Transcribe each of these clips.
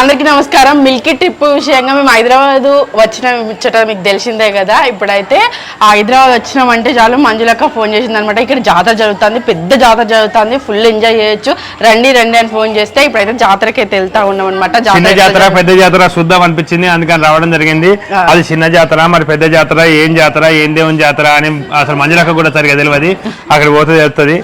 అందరికీ నమస్కారం. Milky trip విషయంగా మేము హైదరాబాద్ వచ్చిన. ముచ్చట మీకు తెలిసిందే కదా. ఇప్పుడైతే హైదరాబాద్ వచ్చినామంటే చాలు మంజులక్క ఫోన్ చేసింది అనమాట ఇక్కడ జాతర జరుగుతుంది. పెద్ద జాతర జరుగుతుంది. ఫుల్ ఎంజాయ్ చేయొచ్చు. రండి రండి అని ఫోన్ చేస్తే ఇప్పుడైతే జాతరకి అయితే వెళ్తా ఉన్నాం అనమాట చిన్న జాతర పెద్ద జాతర చూద్దాం అనిపించింది. అందుకని రావడం జరిగింది. అది చిన్న జాతర మరి పెద్ద జాతర ఏం జాతర ఏం దేవుని జాతర అని అసలు మంజులక్క కూడా సరిగా తెలియదు అక్కడ పోతే తెలుస్తుంది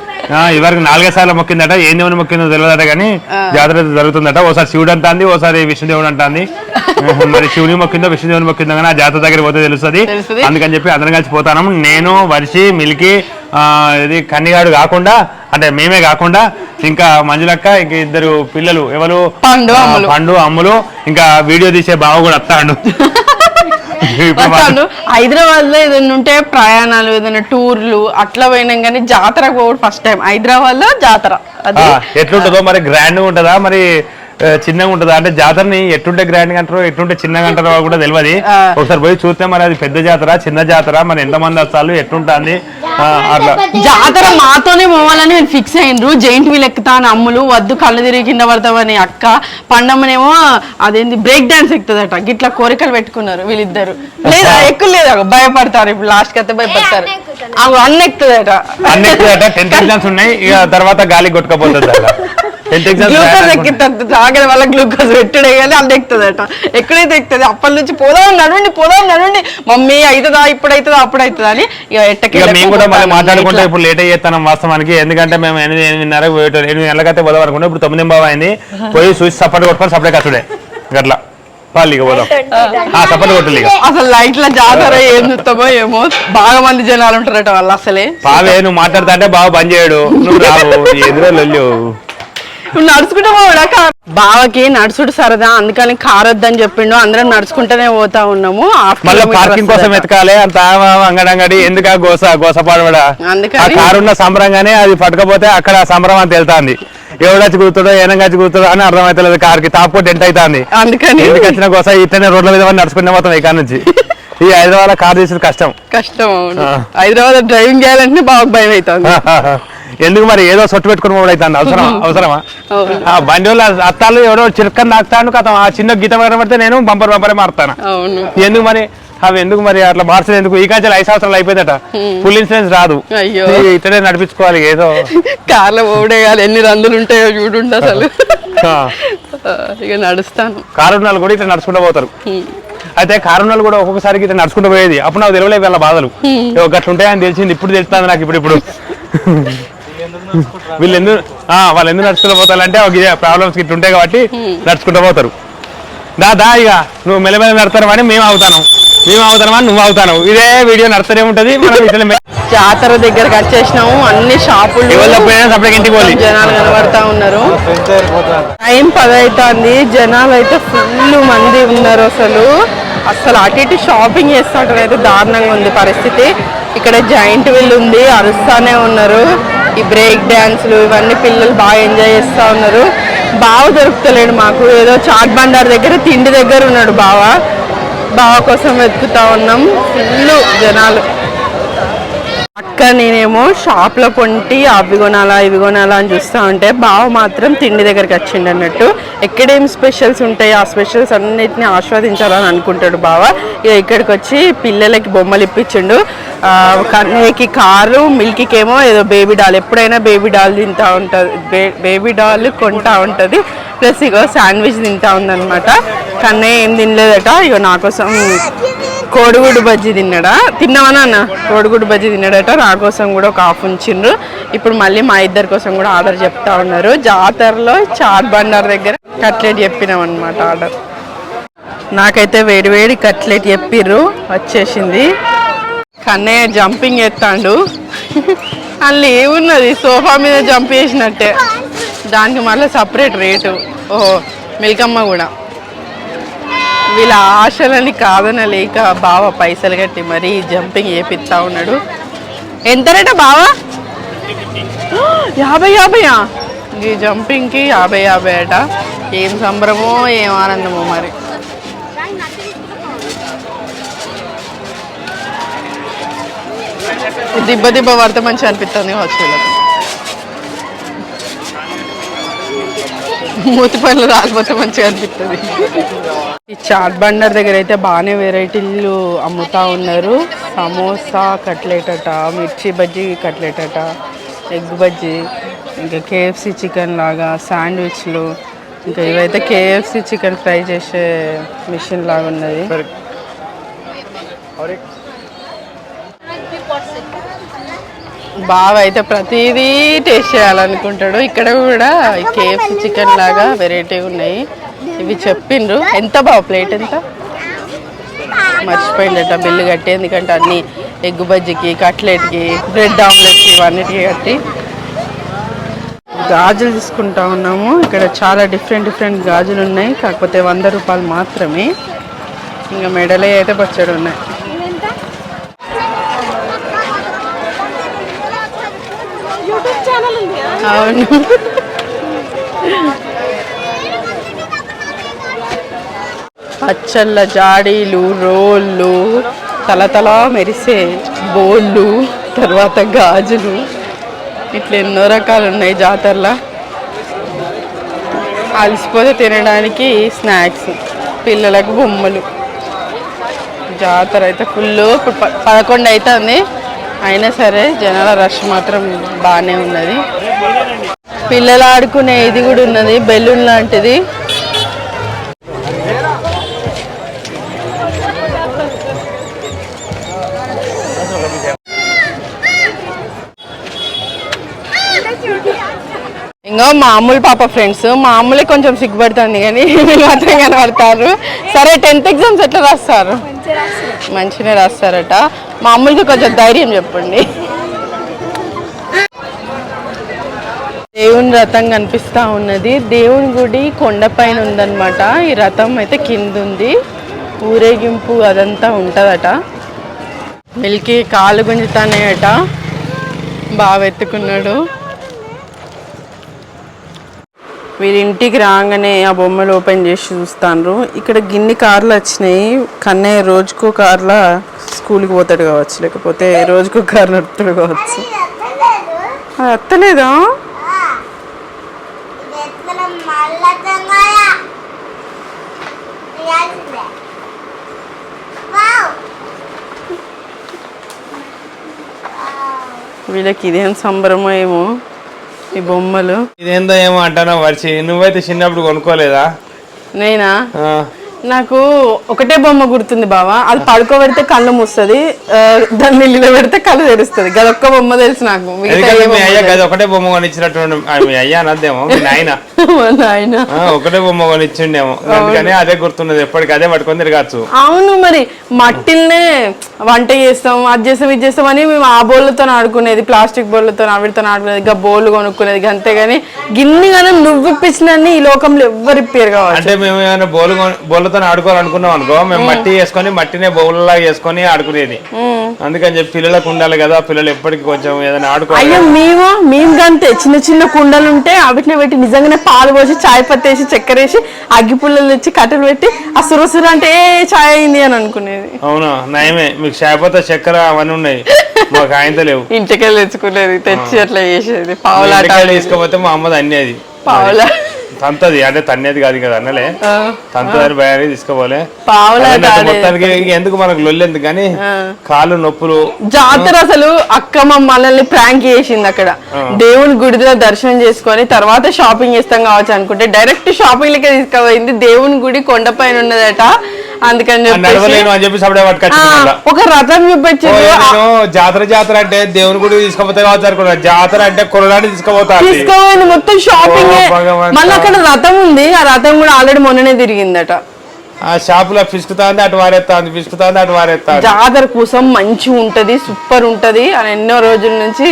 ఇవరకు నాలుగే సార్లు మొక్కిందట ఏం దేవుని మొక్కిందో తెలియదట కానీ జాతర జరుగుతుందట. ఓసారి శివుడు అంటాంది ఓసారి విష్ణుదేవుడు అంటాంది. మరి శివుని మొక్కిందో విష్ణుదేవుని మొక్కిందో కానీ ఆ జాతర దగ్గర పోతే తెలుస్తుంది. అందుకని చెప్పి అందరం కలిసి పోతాను. నేను వర్షి మిల్కి ఆ, ఇది కన్నిగాడు కాకుండా అంటే మేమే కాకుండా ఇంకా మంజులక్క ఇంకా ఇద్దరు పిల్లలు ఎవరు? పండు, అమ్ములు. పండు అమ్ములు. ఇంకా వీడియో తీసే బావ కూడా వస్తాడు. మా- వస్తాను హైదరాబాద్లో ఏదైనా ఉంటే ప్రయాణాలు ఏదైనా టూర్లు అట్లా పోయినాం కానీ జాతరకు పోవడం ఫస్ట్ టైం హైదరాబాద్లో జాతర ఎట్లుంటుందో మరి గ్రాండ్ ఉంటుందా? మరి చిన్నగా ఉంటుందా? అంటే జాతరని ఎట్టుంటే గ్రాండ్ అంటారో ఎట్టుంటే చిన్నగా అంటారో కూడా తెలియదు. ఒకసారి పోయి చూస్తే మరి అది పెద్ద జాతర చిన్న జాతర మరి ఎంతమంది వస్తారు ఎట్లుంటుంది ఆ, అట్లా. జాతర. మాతోనే పోవాలని నేను ఫిక్స్ అయినరు. జైంట్ వీల్ ఎక్కుతాను అమ్ములు వద్దు కళ్ళు తిరిగి కింద పడతామని అక్క. పండమ్మనేమో అదేంది బ్రేక్ డాన్స్ ఎక్కుతుందట. గిట్లా కోరికలు పెట్టుకున్నారు వీళ్ళిద్దరు. లేదా ఎక్కువ లేదా? భయపడతారు ఇప్పుడు లాస్ట్కి అయితే భయపడతారు. అవి అన్న ఎక్కుతుందట అన్ని టెన్త్ ఎగ్జామ్స్ ఉన్నాయి. ఇక తర్వాత గాలి కొట్టుకపోతుంది గ్లూకోజ్ ఎక్కితుంది తాగని వల్ల గ్లూకోజ్ పెట్టుడే కానీ అన్న ఎక్కుతుందట. ఎక్కడైతే ఎక్కుతుంది? అప్పటి నుంచి పోదాం నడుండి పోదాం నడుండి మమ్మీ అవుతుందా ఇప్పుడు అవుతుందా అప్పుడు అవుతుందా అని ఇక ఎట్టకి ఇక మేము కూడా మళ్ళీ. మాట్లాడుకుంటే. ఇప్పుడు లేట్ అయ్యేస్తాం వాస్తవానికి. ఎందుకంటే మేము ఎనిమిది ఎనిమిదిన్నర పోయేటో ఎనిమిది నెలలకైతే పోదాం అనుకుంటే ఇప్పుడు తొమ్మిది బాబు అయింది. పోయి చూసి సపోర్ట్ కొట్టుకొని సపరేట్ కట్టుడే గట్లా. అసలు లైట్ల జాతర ఏం చూస్తామో ఏమో. బాగా మంది జనాలు ఉంటారట వాళ్ళు అసలే. పావే నువ్వు మాట్లాడుతా అంటే బావ బంద్ చేయడు. నువ్వు రావు ఎదురో నడుచుకుంటూ పోవడా బావకి నడుచుడు సరదా అందుకని కార్ వద్దని చెప్పిండు. అందరం నడుచుకుంటూనే పోతా ఉన్నాము. మళ్ళీ పార్కింగ్ కోసం. ఎతకాలి అంత అంగడంగడి ఎందుకు గోస గోస పాడబడా అందుకని- ఆ కారు ఉన్న సంబరంగానే అది పట్టుకపోతే అక్కడ ఆ సంబరం అని తెలుతాంది ఎవడొచ్చి కూర్చుడో ఏనంగచ్చి కూర్చుడో అని అర్థమైతలేదు. కార్కి తాపుకుంటే ఎంత అవుతుంది అందుకని ఎందుకు వచ్చిన గోస ఇట్లనే రోడ్ల మీద పడి నడుచుకునే పోతాం ఇక్కడ నుంచి. ఈ హైదరాబాద్ కార్ తీసుడు కష్టం. కష్టం. హైదరాబాద్ డ్రైవింగ్ చేయాలంటే బాగా భయం అవుతుంది ఎందుకు మరి ఏదో సొట్టు పెట్టుకుని అవుతుంది అవసరం అవసరమా. ఆ బండి వాళ్ళ అత్తాలు ఎవడో చిరక్కని తాకుతాను కథ. ఆ చిన్న గీత పడితే నేను బంపర్ బంపరే మారుతాను. ఎందుకు మరి? అవి ఎందుకు మరి అట్లా మార్చలేదు? ఎందుకు? ఈ కాంచెలు ఐదు సంవత్సరాలు అయిపోయిందట. ఫుల్ ఇన్సూరెన్స్ రాదు. ఇట్లనే నడిపించుకోవాలి ఏదో. కార్లో ఓడేయాలి ఎన్ని రందులు ఉంటాయో చూడుండి అసలు. ఇక నడుస్తాను. కారుణాలు కూడా ఇట్లా నడుచుకుంటూ పోతారు. అయితే కారుణాలు కూడా ఒక్కొక్కసారికి ఇట్లా నడుచుకుంటూ పోయేది. అప్పుడు నాకు తెలియలేదు వాళ్ళ బాధలు. ఏవో గట్ల ఉంటాయని తెలిసింది. ఇప్పుడు తెలుస్తుంది నాకు ఇప్పుడు ఇప్పుడు. వీళ్ళు ఎందుకు ఆ, వాళ్ళు ఎందుకు నడుచుకుంటూ పోతారంటే ఒక ఇదే ప్రాబ్లమ్స్ ఇట్లా ఉంటాయి కాబట్టి నడుచుకుంటూ పోతారు. దా దా ఇక నువ్వు మెల్లమెల్ల నడతారు అని మేము అవుతాను మేము అవుతామని నువ్వు అవుతాను ఇదే వీడియో నడుస్తూనే ఉంటది. మనం ఇట్లా జాతర దగ్గరకు వచ్చేసినాము. అన్ని షాపులు జనాలు కనబడతా ఉన్నారు. టైం పది అవుతుంది జనాలు అయితే ఫుల్ మంది ఉన్నారు అసలు. అసలు అటు ఇటు షాపింగ్ చేస్తుంటారు అయితే దారుణంగా ఉంది పరిస్థితి. ఇక్కడ జాయింట్ వీల్ ఉంది అరుస్తానే ఉన్నారు. ఈ బ్రేక్ డ్యాన్స్లు ఇవన్నీ పిల్లలు బాగా ఎంజాయ్ చేస్తూ ఉన్నారు. బావ దొరుకుతలేడు మాకు. ఏదో చాట్ బండార్ దగ్గర తిండి దగ్గర ఉన్నాడు బావ. బావ కోసం వెతుకుతా ఉన్నాం. ఫుల్ జనాలు. అక్క నేనేమో షాప్లో కొంటి అవి కొనాలా ఇవి కొనాలా అని చూస్తా ఉంటే బావ మాత్రం తిండి దగ్గరికి వచ్చిండు అన్నట్టు. ఎక్కడేం స్పెషల్స్ ఉంటాయి ఆ స్పెషల్స్ అన్నిటిని ఆస్వాదించాలని అనుకుంటాడు బావ. ఇక ఇక్కడికి వచ్చి పిల్లలకి బొమ్మలు ఇప్పించిండు. కన్నయ్యకి కారు మిల్కీకి ఏమో ఏదో బేబీ డాల్ ఎప్పుడైనా బేబీ డాల్ తింటా ఉంటుంది బేబీ డాల్ కొంటా ఉంటుంది. ప్లస్ ఇగో శాండ్విచ్ తింటా ఉందనమాట కన్నయ్య ఏం తినలేదట ఇగో నా కోసం కోడిగుడ్డు బజ్జీ తిన్నాడా? తిన్నావా నాన్న? కోడిగుడ్డు బజ్జీ తిన్నాడట నా కోసం కూడా ఒక ఆఫ్ ఉంచిండ్రు. ఇప్పుడు మళ్ళీ మా ఇద్దరి కోసం కూడా ఆర్డర్ చెప్తా ఉన్నారు. జాతరలో చాట్ బండార్ దగ్గర కట్లెట్ చెప్పినాం అనమాట ఆర్డర్. నాకైతే వేడివేడి కట్లెట్ చెప్పిర్రు వచ్చేసింది. కన్నయ్య జంపింగ్ ఎత్తాండు అందులో ఏమున్నది? సోఫా మీద జంప్ చేసినట్టే. దానికి మళ్ళీ సపరేట్ రేటు ఓహో మిల్కమ్మ కూడా. వీళ్ళ ఆశలని కాదనలేక బావ పైసలు కట్టి మరీ జంపింగ్ చేపిస్తా ఉన్నాడు. ఎంత రేట బావ? యాభై యాభయా? ఈ జంపింగ్కి యాభై యాభై అట. ఏం సంబరమో ఏం ఆనందమో మరి. దిబ్బ దిబ్బ పడితే మంచిగా అనిపిస్తుంది కావచ్చు మూతి పనులు రాలిపోతే మంచిగా అనిపిస్తుంది ఈ చాట్ బండర్ దగ్గర అయితే బాగానే వెరైటీలు అమ్ముతా ఉన్నారు. సమోసా కట్లెట్ అట మిర్చి బజ్జీ కట్లెట్ అట ఎగ్ బజ్జీ ఇంకా కేఎఫ్సి చికెన్ లాగా శాండ్విచ్లు ఇంకా ఇవైతే కేఎఫ్సి చికెన్ ఫ్రై చేసే మిషన్ లాగా ఉన్నది బావ అయితే ప్రతిదీ టేస్ట్ చేయాలనుకుంటాడు. ఇక్కడ కూడా కేఎఫ్సి చికెన్ లాగా వెరైటీ ఉన్నాయి. ఇవి చెప్పిండ్రు. ఎంత బావ ప్లేట్ ఎంత? మర్చిపోయిందట బిల్లు కట్టి. ఎందుకంటే అన్ని ఎగ్ బజ్జికి కట్లెట్కి బ్రెడ్ ఆమ్లెట్కి ఇవన్నిటికి కట్టి గాజులు తీసుకుంటా ఉన్నాము. ఇక్కడ చాలా డిఫరెంట్ డిఫరెంట్ గాజులు ఉన్నాయి. కాకపోతే వంద రూపాయలు మాత్రమే. ఇంకా మెడలే అయితే పచ్చడి ఉన్నాయి. అవును. పచ్చళ్ళ జాడీలు రోళ్ళు తలతలా మెరిసే బోళ్ళు తర్వాత గాజులు. ఇట్లా ఎన్నో రకాలు ఉన్నాయి జాతరలో. అలసిపోతే తినడానికి స్నాక్స్ పిల్లలకు బొమ్మలు. జాతర అయితే ఫుల్ ఇప్పుడు ప- పదకొండు అవుతుంది. అయినా సరే జనాల రష్ మాత్రం బాగానే ఉన్నది. పిల్లలు ఆడుకునే ఇది కూడా ఉన్నది బెలూన్ లాంటిది. ఇంకా మామూలు పాప ఫ్రెండ్స్ మామూలే కొంచెం సిగ్గుపడుతుంది కానీ వీళ్ళు మాత్రం కనబడతారు. సరే టెన్త్ ఎగ్జామ్స్ ఎట్లా రాస్తారు? మంచిగా రాస్తారట. మామూలుగా కొంచెం ధైర్యం చెప్పండి. దేవుని రథం కనిపిస్తా ఉన్నది. దేవుని గుడి కొండపైన ఉందన్నమాట. ఈ రథం అయితే కింద ఉంది. ఊరేగింపు అదంతా ఉంటుందట. మిల్కి కాలు గుంజుతానేయట. బాగా ఎత్తుకున్నాడు. వీరి ఇంటికి రాగానే ఆ బొమ్మలు ఓపెన్ చేసి చూస్తాను ఇక్కడ గిన్ని కార్లు వచ్చినాయి. కన్నయ్య రోజుకో కార్ల స్కూల్కి పోతాడు కావచ్చు. లేకపోతే రోజుకో కార్ నడుపుతాడు కావచ్చు. అది అత్తలేదా? వీళ్ళకి ఇదేం సంబరమో ఏమో. ఈ బొమ్మలు. ఇదేందో ఏమో అంటానో వర్షి నువ్వైతే చిన్నప్పుడు కొనుక్కోలేదా? నేనా? నాకు ఒకటే బొమ్మ గుర్తుంది బావా. అది పడుకోబెడితే కళ్ళు మూస్తుంది దాన్ని నిలబెడితే కళ్ళు తెరుస్తుంది. గదొక్క బొమ్మ తెలుసు నాకు. గది ఒకటే బొమ్మ కొనిచ్చినట్టు మీ అయ్య అనద్దేమో మీ నాయన. నాయన. ఒకటే బొమ్మ కొనిచ్చిండేమో. అందుకని అదే గుర్తున్నది ఎప్పటికీ అదే పట్టుకొని తిరగచ్చు. అవును మరి మట్టిల్నే వంట చేస్తాం అది చేస్తాం ఇది చేస్తాం అని మేము ఆ బోళ్ళతో ఆడుకునేది ప్లాస్టిక్ బోళ్ళతో ఆవిడతో ఆడుకునేది ఇంకా బోళ్ళు కొనుక్కునేది అంతేగాని గిన్ని గానీ నువ్వు ఇప్పించినన్ని ఈ లోకంలో ఎవ్వరు ఇప్పారు కావచ్చు. అంటే మేము ఏమైనా బోలు కొన- బోళ్ళతో ఆడుకోవాలనుకున్నాం అనుకో మేము మట్టి వేసుకొని మట్టినే బౌల్లా వేసుకొని ఆడుకునేది. అందుకని చెప్పి పిల్లలకు ఉండాలి కదా పిల్లలు ఎప్పటికీ కొంచెం ఏదైనా ఆడుకోవాలి అయ్యో మేము మేము గంతే చిన్న చిన్న కుండలు ఉంటే వాటిని పెట్టి నిజంగానే పాలు పోసి చాయ్ పత్తి వేసి చక్కెర వేసి అగ్గి పుల్లలు తెచ్చి కట్టెలు పెట్టి ఆ సురసుర అంటే ఏ చాయ్ అయింది అని అనుకునేది. అవును? నయమే. మీకు షాపత చక్కెర అవన్నీ ఉన్నాయి. మాకు ఆయనతో లేవు. ఇంటికెళ్ళి తెచ్చుకునేది తెచ్చి అట్లా చేసేది పావులాట తీసుకపోతే మా అమ్మది అన్ని అది పావులా తంతది అంటే తన్నేది కాదు కదా అన్నలే. తంతదని భయాన్ని ఆడేది. మొత్తానికి ఎందుకు మనకు లొల్లి ఎందుకు కానీ కాళ్ళు నొప్పులు. జాతర అసలు అక్కమ్మ మనల్ని ప్రాంక్ చేసింది అక్కడ. దేవుని గుడిలో దర్శనం చేసుకొని తర్వాత షాపింగ్ చేస్తాం కావచ్చు అనుకుంటే డైరెక్ట్ షాపింగ్ లకే తీసుకుపోయింది దేవుని గుడి కొండపైన ఉన్నదట. అందుకని చెప్పేసి నడవలేను అని చెప్పి సపడే ఆ, పట్టుకొచ్చింది ఒక రథం నేను జాతర జాతర అంటే దేవుని గుడి తీసుకుపోతే కావచ్చు జాతర అంటే కొనడానికి తీసుకుపోతా తీసుకోవాలి మొత్తం షాపింగ్. మళ్ళీ అక్కడ రథం ఉంది. ఆ రథం కూడా ఆల్రెడీ మొన్ననే తిరిగిందట. ఆ షాపులో పిసుకుతాంది అటు వారేస్తాంది పిసుకుతాంది అటు వారేస్తాంది జాతర కోసం మంచి ఉంటది సూపర్ ఉంటది అని ఎన్నో రోజుల నుంచి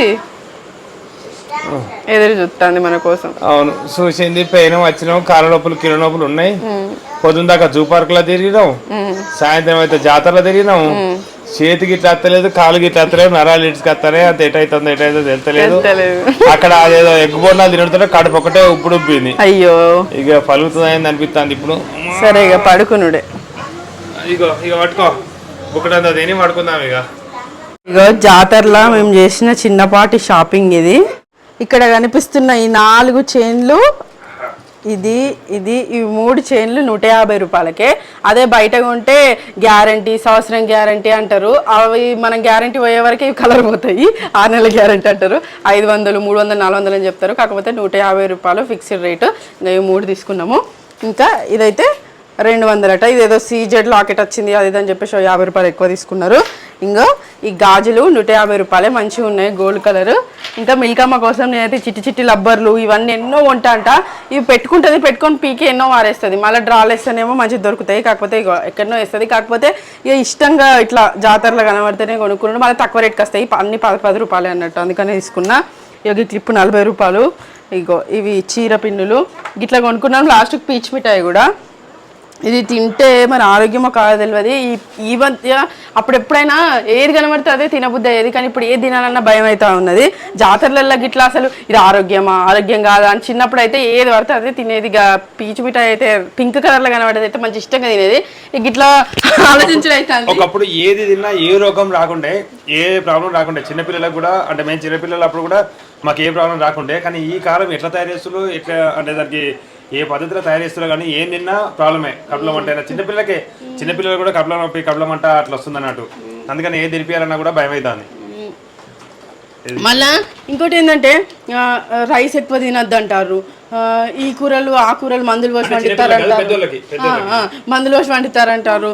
ఎదురు చూస్తుంది మన కోసం. అవును. చూసింది పెయిన్ వచ్చినాం కాళ్ళ నొప్పులు కిలో నొప్పులు ఉన్నాయి. పొద్దున్న దాకా జూ పార్క్లో తిరిగినాం సాయంత్రం అయితే జాతరలో తిరిగినాం. చేతికి ఇట్లా అత్తలేదు కాలు గిట్లా అత్తలేదు నరాలు ఇటుకి అత్తలే అంత ఎటైతుందో ఎటైతుందో తెలుతలేదు. అక్కడ అదేదో ఎగ్గు బోర్నాలు తినడుతుంటే కడుపు ఒకటే ఉప్పుడు ఉబ్బింది అయ్యో. ఇక పలుకుతుందని అనిపిస్తుంది ఇప్పుడు. సరే ఇక పడుకునుడే. ఇగో ఇక పట్టుకో. బుక్కడంతా తిని పడుకుందాం ఇక. ఇగో జాతరలో మేము చేసిన చిన్నపాటి షాపింగ్ ఇది. ఇక్కడ కనిపిస్తున్న ఈ నాలుగు చైన్లు ఇది ఇది ఈ మూడు చైన్లు నూట యాభై రూపాయలకే. అదే బయట ఉంటే గ్యారంటీ సంవత్సరం గ్యారంటీ అంటారు. అవి మనం గ్యారంటీ పోయే వరకే ఇవి కలర్ పోతాయి. ఆరు నెలల గ్యారంటీ అంటారు. ఐదు వందలు మూడు వందలు నాలుగు వందలు అని చెప్తారు. కాకపోతే నూట యాభై రూపాయలు ఫిక్స్డ్ రేటు. ఇవి మూడు తీసుకున్నాము. ఇంకా ఇదైతే రెండు వందలట. ఇదేదో సీజెడ్ లాకెట్ వచ్చింది అది ఇది అని చెప్పేసి యాభై రూపాయలు ఎక్కువ తీసుకున్నారు. ఇంకో ఈ గాజులు నూట యాభై రూపాయలే మంచిగా ఉన్నాయి గోల్డ్ కలర్. ఇంకా మిల్కమ్మ కోసం నేనైతే చిట్టి చిట్టి లబ్బర్లు ఇవన్నీ ఎన్నో ఉంటా అంట. ఇవి పెట్టుకుంటుంది పెట్టుకొని పీకి ఎన్నో మారేస్తుంది. మళ్ళీ డ్రాలు వేస్తేనేమో మంచిగా దొరుకుతాయి. కాకపోతే ఇగో ఎక్కడనో వేస్తుంది. కాకపోతే ఇక ఇష్టంగా ఇట్లా జాతరలో కనబడితేనే కొనుక్కున్నాడు. మళ్ళీ తక్కువ రేట్కి వస్తాయి. అన్ని పది పది రూపాయలు అన్నట్టు. అందుకనే తీసుకున్నా. ఇక క్లిప్ నలభై రూపాయలు. ఇగో ఇవి చీర పిన్నులు గిట్లా కొనుక్కున్నాం. లాస్ట్కి పీచ్ మిఠాయి కూడా. ఇది తింటే మరి ఆరోగ్యమో కాదో తెలియదు ఈ మధ్య అప్పుడు ఎప్పుడైనా ఏది కనబడితే అదే తినబుద్ధి అయ్యేది. కానీ ఇప్పుడు ఏది తినాలన్నా భయం అవుతా ఉన్నది. జాతరలలో గిట్లా అసలు ఇది ఆరోగ్యమా ఆరోగ్యం కాదా అని చిన్నప్పుడు అయితే ఏది పడితే అదే తినేది. పీచు మిఠాయి అయితే పింక్ కలర్లో కనబడేది అయితే మంచి ఇష్టంగా తినేది. ఇట్లా ఆలోచించడం అయితే ఒకప్పుడు ఏది తిన్నా ఏ రోగం రాకుండే ఏ ప్రాబ్లం రాకుండే. చిన్నపిల్లలకు కూడా అంటే మేము చిన్నపిల్లలు అప్పుడు కూడా మాకు ఏ ప్రాబ్లం రాకుండే. కానీ ఈ కాలం ఎట్లా తయారు చేస్తున్నారు? ఎట్లా అంటే దానికి ఏ పద్ధతిలో తయారు చేస్తున్నారు కానీ ఏం తిన్నా ప్రాబ్లమే. కడుపులో మంట అయినా చిన్నపిల్లలకే చిన్నపిల్లలు కూడా కడుపులో నొప్పి కడుపులో మంట అట్లా వస్తుంది అన్నట్టు. అందుకని ఏది తినిపించాలన్నా కూడా భయం అవుతుంది మళ్ళా ఇంకోటి ఏంటంటే రైస్ ఎక్కువ తినద్దు అంటారు ఈ కూరలు ఆ కూరలు మందులు పోసి వండుతారంటారు. మందులు పోసి వండుతారంటారు.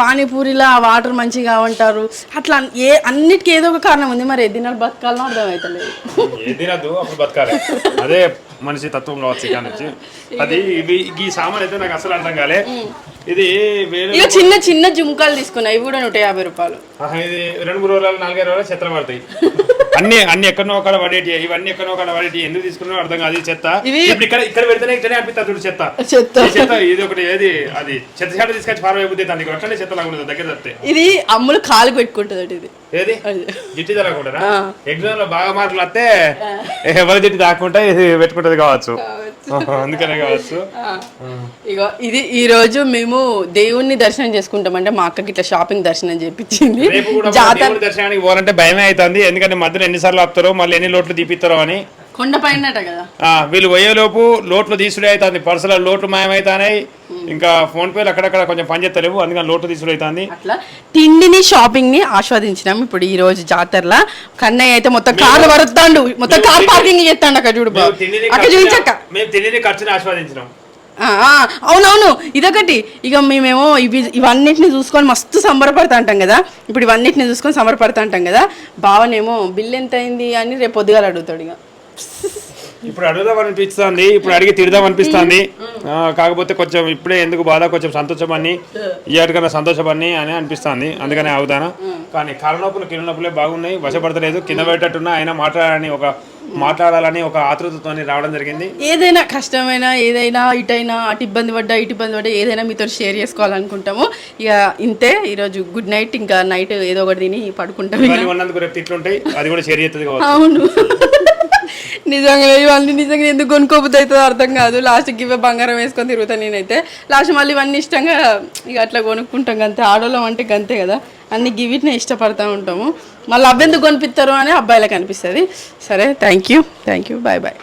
పానీపూరిలో ఆ వాటర్ మంచిగా అంటారు అట్లా ఏ అన్నిటికీ ఏదో ఒక కారణం ఉంది. మరి ఏ దినాలు బతకాలనో అర్థమవుతలేదు అదే మనిషి తత్వం కావచ్చు ఇక్కడ నుంచి. అది ఇవి ఈ సామాన్ అయితే నాకు అసలు అర్థం కాలే. ఇది వేరే ఇక చిన్న చిన్న జుంకాలు తీసుకున్నాయి ఇవి కూడా నూట యాభై రూపాయలు. ఇది రెండు మూడు రోజులు నాలుగైదు రోజులు చెత్త పడతాయి. అన్ని అన్ని ఎక్కడనో ఒకడ పడేటి ఇవన్నీ ఎక్కడనో ఒకడ పడేటి ఎందుకు తీసుకున్నావు అర్థం కాదు చెత్త. ఇప్పుడు ఇక్కడ ఇక్కడ పెడితేనే ఇక్కడనే అనిపిస్తుంది చూడు చెత్త. చెత్త. ఇది ఒకటి ఏది? అది చెత్త చెత్త తీసుకొచ్చి పారం అయిపోతుంది దానికి అట్లనే చెత్త లాగా దగ్గర తప్పితే. ఇది అమ్ములు కాలు పెట్టుకుంటుంది ఇది. ఏది. జిట్టి తరగకుండా ఎగ్జామ్లో బాగా మార్కులు వస్తే ఎవరి జిట్టి దాక్కుంటే ఇది పెట్టుకుంటది కావచ్చు. అందుకనే కావచ్చు. ఇగో ఇది ఈ రోజు మేము దేవుణ్ణి దర్శనం చేసుకుంటాం అంటే మా అక్కకి ఇట్లా షాపింగ్ దర్శనం చేపించింది. జాతర దర్శనానికి పోవాలంటే భయమే అవుతుంది. ఎందుకంటే మధ్యలో ఎన్నిసార్లు ఆపుతారో మళ్ళీ ఎన్ని లోట్లు తీపిస్తారో అని. కదా. వీళ్ళు పోయేలోపు లోట్లు తీసుడే అవుతుంది. పర్సుల లోట్లు మాయమవుతాయి ఇంకా ఫోన్ పేలు అక్కడక్కడ కొంచెం పనిచేస్తలేవు అందుకని లోట్లు తీసుడు అవుతుంది. అట్లా తిండిని షాపింగ్ని ఆస్వాదించినాం. ఇప్పుడు ఈ రోజు జాతరలా కన్నయ్య అయితే మొత్తం కార్లు వరుతాండు మొత్తం కార్ పార్కింగ్ చేస్తాడు అక్కడ చూడు. అక్కడ చూపించక్క మేము తిండిని ఖర్చుని ఆస్వాదించినాం. అవునవును. ఇదొకటి. ఇక మేమేమో ఇవి ఇవన్నిటిని చూసుకొని మస్తు సంబరపడతా అంటాం కదా. ఇప్పుడు ఇవన్నిటిని చూసుకొని సంబరపడతా అంటాం కదా. బావనేమో బిల్ ఎంత అయింది అని రేపు పొద్దుగాల అడుగుతాడు ఇక. ఇప్పుడు అడుగుదాం అనిపిస్తుంది ఇప్పుడు అడిగి తిడదాం అనిపిస్తుంది కాకపోతే కొంచెం ఇప్పుడే ఎందుకు బాధ కొంచెం సంతోషం అని ఇయ్యాటికన్నా సంతోషం అని అని అనిపిస్తుంది. అందుకనే అవుతాను కానీ కాళ్ళనొప్పులు కింద నొప్పులే బాగున్నాయి వశపడతలేదు. కింద పెట్టట్టున్నా అయినా మాట్లాడాలని ఒక మాట్లాడాలని ఒక ఆతృతతో రావడం జరిగింది. ఏదైనా కష్టమైన ఏదైనా ఇటైనా అటు ఇబ్బంది పడ్డా ఇటు ఇబ్బంది పడ్డా ఏదైనా మీతో షేర్ చేసుకోవాలనుకుంటాము. ఇక ఇంతే ఈరోజు గుడ్ నైట్ ఇంకా నైట్ ఏదో ఒకటి తిని పడుకుంటాం రేపు తిట్లుంటాయి అది కూడా షేర్ చేస్తుంది అవును. నిజంగా ఇవన్నీ నిజంగా ఎందుకు కొనుక్కోబుద్ది అవుతుందో అర్థం కాదు. లాస్ట్కి ఇవే బంగారం వేసుకొని తిరుగుతాను నేనైతే. లాస్ట్ మళ్ళీ ఇవన్నీ ఇష్టంగా ఇక అట్లా కొనుక్కుంటాం అంతే ఆడోళ్ళం అంటే గంతే కదా. అన్ని గివిట్నే ఇష్టపడతా ఉంటాము. మళ్ళీ అవ్వెందుకు కొనిపిస్తారు అని అబ్బాయిలకు అనిపిస్తుంది. సరే thank you thank you bye bye